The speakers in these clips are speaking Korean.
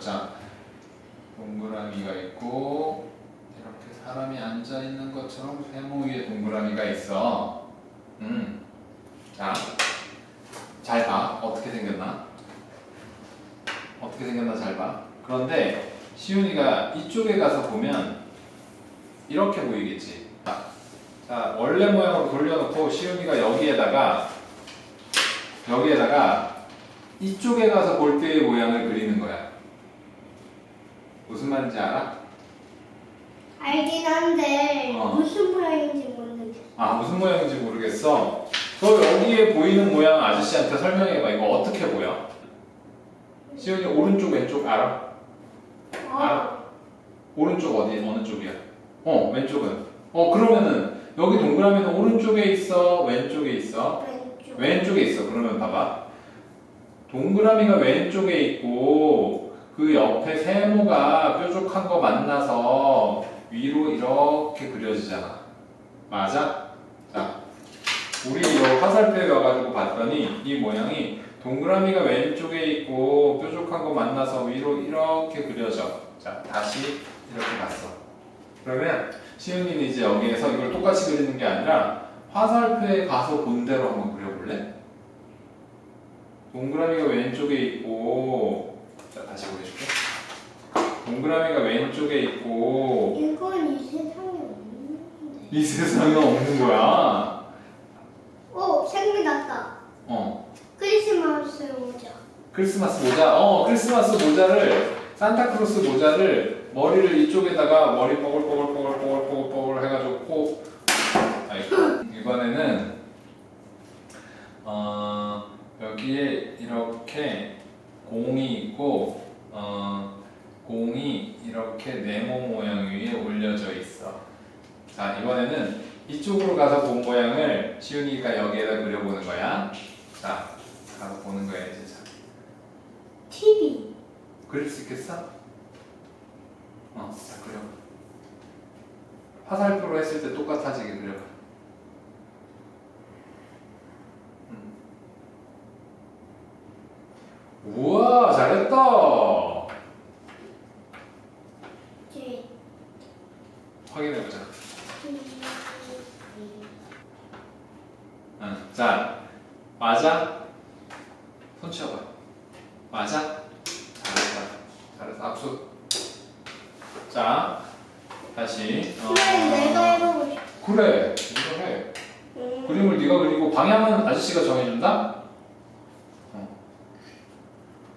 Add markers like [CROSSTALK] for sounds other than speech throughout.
자, 동그라미가 있고 이렇게 사람이 앉아 있는 것처럼 세모 위에 동그라미가 있어. 음. 자, 잘 봐. 어떻게 생겼나? 어떻게 생겼나 잘 봐. 그런데 시윤이가 이쪽에 가서 보면 이렇게 보이겠지. 자, 자, 원래 모양으로 돌려놓고 시윤이가 여기에다가 여기에다가 이쪽에 가서 볼 때의 모양을 그리는 거야. 무슨 말인지 알아? 알긴 한데 어. 무슨 모양인지 모르겠어. 아 무슨 모양인지 모르겠어. 너 여기에 보이는 모양 아저씨한테 설명해봐. 이거 어떻게 보여? 시윤이 오른쪽 왼쪽 알아? 어. 오른쪽 어디 어느 쪽이야? 어 왼쪽은. 어 그러면은 여기 동그라미는 오른쪽에 있어 왼쪽에 있어? 왼쪽. 왼쪽에 있어. 그러면 봐봐. 동그라미가 왼쪽에 있고 그 옆에 세모가 뾰족한 거 만나서 위로 이렇게 그려지잖아. 맞아? 자, 우리 이 화살표에 와가지고 봤더니 이 모양이 동그라미가 왼쪽에 있고 뾰족한 거 만나서 위로 이렇게 그려져. 자, 다시 이렇게 봤어. 그러면 시은이는 이제 여기에서 이걸 똑같이 그리는 게 아니라 화살표에 가서 본 대로 한번 그려볼래? 동그라미가 왼쪽에 있고 자 다시 보여줄게 동그라미가 왼쪽에 있고 이건 이 세상에 없는데. 이 세상에 없는 거야 오 생각났다. 어 크리스마스 모자. 크리스마스 모자 어 크리스마스 모자를 산타크로스 모자를 머리를 이쪽에다가 머리 뽀글뽀글뽀글뽀글뽀글 해가지고 코 아이고 이번에는 어 여기에 이렇게 공이 있고 어 공이 이렇게 네모 모양 위에 올려져 있어 자 이번에는 이쪽으로 가서 본 모양을 시윤이가 여기에다 그려보는 거야 자 가서 보는 거야 이제 자. TV. 그릴 수 있겠어? 어, 자 그려. 화살표로 했을 때 똑같아지게 그려봐. 음. 우와, 이제 확인해보자. TV. 응. 자, 맞아? 손 치워봐. 맞아? 잘했다. 잘했어. 악수. 자, 다시. 어, 그래 내가 해보고 싶어. 그래. 이거 해. 음. 그림을 네가 그리고 방향은 아저씨가 정해준다?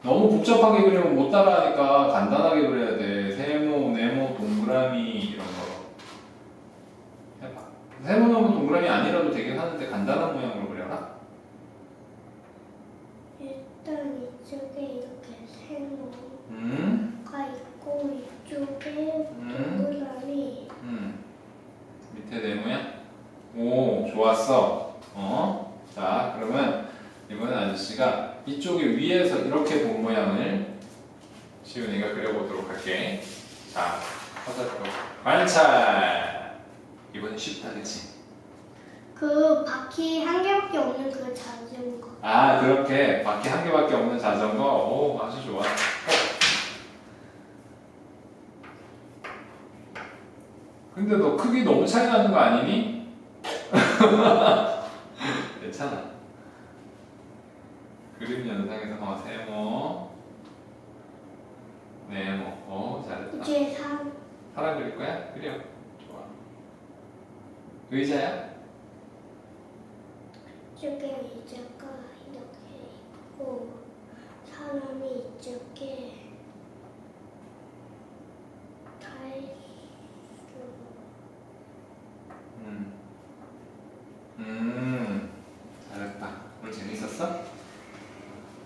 어. 너무 복잡하게 그리면 못 따라하니까 간단하게 그려야 돼. 세모, 네모, 동그라미 이런 거. 해봐. 세모, 네모, 동그라미 아니라도 되긴 하는데 간단한 모양으로 그려라. 일단 이쪽에 이렇게 세모가 음, 있고 이쪽에 음. 동그라미. 음. 밑에 네모야? 오, 좋았어. 어? 자, 그러면 이번엔 아저씨가 이쪽에 위에서 이렇게 본 모양을 시윤이가 그려보도록 할게. 자, 화살표 관찰. 이번엔 쉽다, 그치? 그 바퀴 한 개밖에 없는 그 자전거. 아, 그렇게 바퀴 한 개밖에 없는 자전거. 오, 아주 좋아. 어. 근데 너 크기 너무 차이 나는 거 아니니? [LAUGHS] 괜찮아. 그림 영상에서 어, 세모, 네모. 어, 잘했다. 이제 산. 사람 그릴 거야? 그려. 좋아. 의자야? 이쪽에 의자가 이렇게 있고 사람이 이쪽에